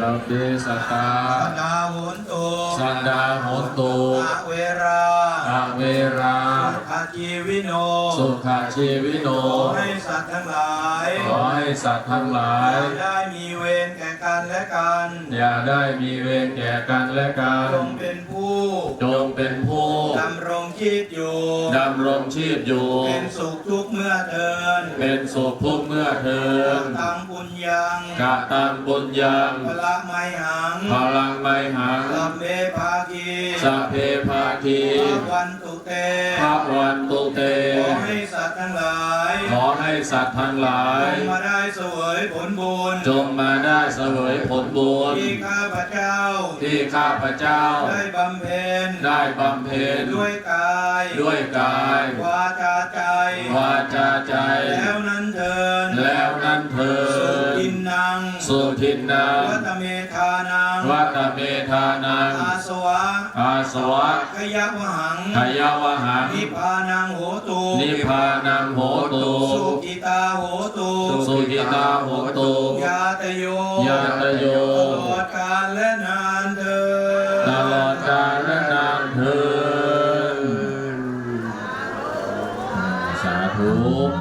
เราเดสตาสันดาโหนตุสันดาโหนตุอาเวราอาเวราอาชีวิโน สุขาชีวิโน ขอให้สัตว์ทั้งหลาย ขอให้สัตว์ทั้งหลายได้มีเวรแก่กันและกัน อย่าได้มีเวรแก่กันและกัน จงเป็นผู้ จงเป็นผู้ ดำรงชีพอยู่ ดำรงชีพอยู่ เป็นสุขทุก เมื่อเทินเป็นสุขทุกเมื่อเทินตังปุญญังกะตังปุญญังพละไมหังพลังไมหังสัมเมภาคีสัพเพภาคีภวันตุเตพระวันตุเตขอให้สัตว์ทั้งหลายขอให้สัตว์ทั้งหลายจงมาได้เสวยผลบุญจงมาได้เสวยผลบุญที่ข้าพเจ้าที่ข้าพเจ้า ได้บำเพ็ญได้บำเพ็ญด้วยกาย ด้วยกายวาจาใจ วาจาใจ แล้วนั้นเทินแล้วนั้นเธอสุกินนังสุทินนังวัตเมธานังวัตเมธานังอาสวะอาสวะขยักวหังขยาวหังนิพพานังโหตุนิพพานังโหตุสุกิตาโหตุสุกิตาโหตุยาตโยยาตโยตลอดกาลและนานเถิดตลอดกาลและ 五